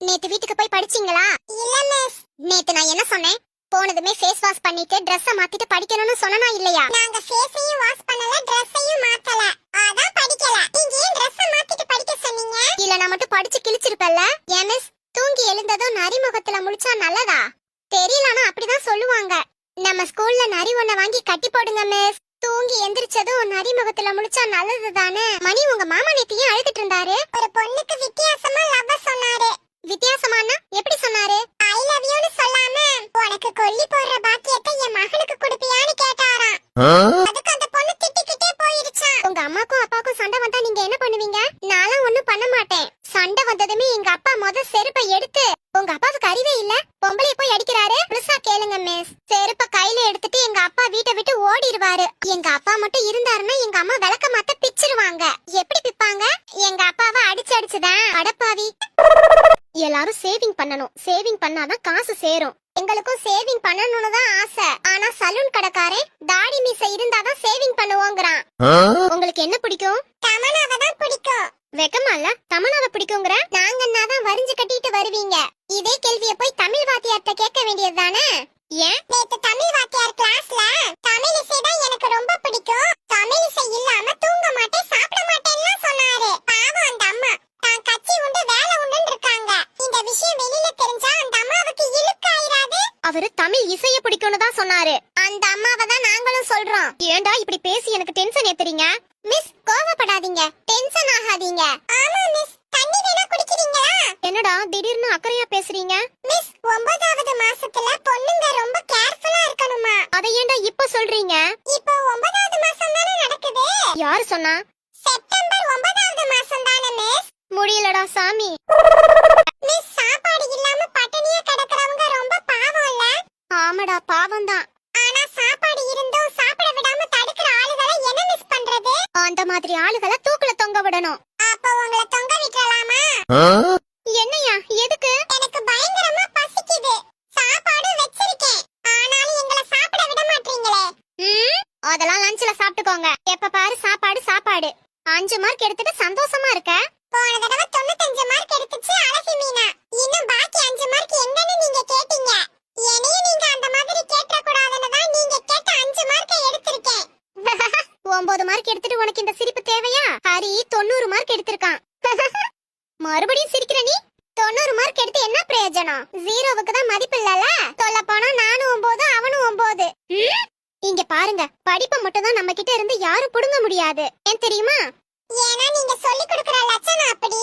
நேத்து வீட்டுக்கு போய் படிச்சீங்களா? இல்ல மிஸ் நேத்து நான் என்ன சொன்னேன்? போனதுமே ஃபேஸ் வாஷ் பண்ணிட்டு Dress-அ மாத்திட்டு படிக்கணும்னு சொன்னனா இல்லையா? நாங்க ஃபேஸையும் வாஷ் பண்ணல Dress-ஐயும் மாத்தல. அதான் படிக்கல. நீங்க ஏன் Dress-அ மாத்திட்டு படிக்க சொன்னீங்க? இல்ல நான் மட்டும் படிச்சு கிழிச்சிருப்பல்ல ஏன் மிஸ் தூங்கி எழுந்ததும் நரிமுகத்துல முழிச்சா நல்லதா? தெரியலனா அப்படிதான் சொல்லுவாங்க. நம்ம ஸ்கூல்ல நரி ஒண்ண வாங்கி கட்டி போடுங்க மிஸ் தூங்கி எந்திரிச்சதும் நரிமுகத்துல முழிச்சா நல்லது தானே மணி உங்க மாமா நேத்தியும் அழுதுட்டு இருந்தாரு. ஒரு பொண்ணுக்கு கொல்லி போடுற பாக்கியத்தை என் மகனுக்கு கொடுப்பியான்னு கேட்டாராம். அதுக்கு அந்த பொண்ணு திட்டிக்கிட்டே போயிருச்சான் உங்க அம்மாக்கும் அப்பாவுக்கும் சண்டை வந்தா நீங்க என்ன பண்ணுவீங்க? நான்லாம் ஒண்ணும் பண்ண மாட்டேன். சண்டை வந்ததுமே எங்க அப்பா முத செருப்பை எடுத்து உங்க அப்பாவுக்கு அறிவே இல்ல பொம்பளைய போய் அடிக்கிறாரு. முழுசா கேளுங்க மிஸ் செருப்ப கையில எடுத்துட்டு எங்க அப்பா வீட்டை விட்டு ஓடிடுவாரு. எங்க அப்பா மட்டும் இருந்தாருன்னா எங்க அம்மா விளக்க மாத்த பிச்சிருவாங்க. எப்படி பிப்பாங்க? எங்க அப்பாவை அடிச்சு அடிச்சுதான். அடப்பாவி. எல்லாரும் சேவிங் பண்ணணும். சேவிங் பண்ணாதான் காசு சேரும். எங்களுக்கும் சேவிங் பண்ணணும்னு தான் ஆசை. ஆனா சலூன் கடைக்காரன் தாடி மீசை இருந்தாதான் சேவிங் பண்ணுவோங்கிறான். உங்களுக்கு என்ன பிடிக்கும்? தமனாவை தான் பிடிக்கும். வெக்கமா இல்ல? தமிழாவை பிடிக்குங்கிற? நாங்கன்னா தான் வரிஞ்சு கட்டிட்டு வருவீங்க. இதே கேள்விய போய் தமிழ் வாத்தியார்ட்ட கேட்க வேண்டியதுதானே? ஏன்? நேத்து தமிழ் வாத்தியார் கிளாஸ்ல தமிழ் இசை தான் எனக்கு ரொம்ப பிடிக்கும். தமிழ் இசை இல்லாம தூங்க மாட்டேன் சாப்பிட மாட்டேன்னு சொன்னாரு. பாவம் அந்த அம்மா. தான் கட்சி உண்டு வேலை உண்டுன்னு இருக்காங்க. இந்த விஷயம் வெளியில அவரு தமிழ் இசைய பிடிக்கும்னு தான் சொன்னாரு. அந்த அம்மாவை தான் நாங்களும் சொல்றோம். ஏன்டா இப்படி பேசி எனக்கு டென்ஷன் ஏத்துறீங்க? மிஸ் கோவப்படாதீங்க. டென்ஷன் ஆகாதீங்க. ஆமா மிஸ் தண்ணி வேணா குடிக்கிறீங்களா? என்னடா திடீர்னு அக்கறையா பேசுறீங்க? மிஸ் ஒன்பதாவது மாசத்துல பொண்ணுங்க ரொம்ப கேர்ஃபுல்லா இருக்கணுமா? அதை ஏன்டா இப்ப சொல்றீங்க? இப்போ ஒன்பதாவது மாசம் தானே நடக்குது? யாரு சொன்னா? செப்டம்பர் ஒன்பதாவது மாசம் தானே மிஸ் முடியலடா சாமி. ஆமாடா பாவம் தான் ஆனா சாப்பாடு இருந்தும் சாப்பிட விடாம தடுக்கிற ஆளுகளை என்ன மிஸ் பண்றது? அந்த மாதிரி ஆளுகளை தூக்குல தொங்க விடணும். அப்ப உங்களை தொங்க விட்டுறலாமா? என்னையா எதுக்கு? எனக்கு பயங்கரமா பசிக்குது. சாப்பாடு வச்சிருக்கேன். ஆனாலும் எங்களை சாப்பிட விட மாட்டீங்களே. அதெல்லாம் லஞ்ச்ல சாப்பிட்டுக்கோங்க. எப்ப பாரு சாப்பாடு சாப்பாடு. அஞ்சு மார்க் எடுத்துட்டு சந்தோஷமா இருக்க. போன தடவை தொண்ணூத்தஞ்சு மார்க் எடுத்துச்சு ஒன்பது மார்க் எடுத்துட்டு உனக்கு இந்த சிரிப்பு தேவையா? ஹரி தொண்ணூறு மார்க் எடுத்திருக்கான். மறுபடியும் சிரிக்கிற நீ? தொண்ணூறு மார்க் எடுத்து என்ன பிரயோஜனம்? ஜீரோவுக்கு தான் மதிப்பு இல்லல? சொல்ல போனா நானும் ஒன்பது அவனும் ஒன்பது இங்க பாருங்க படிப்பை மட்டும் தான் நம்ம கிட்ட இருந்து யாரும் புடுங்க முடியாது. ஏன் தெரியுமா? ஏன்னா நீங்க சொல்லி கொடுக்கற லட்சணம் அப்படி.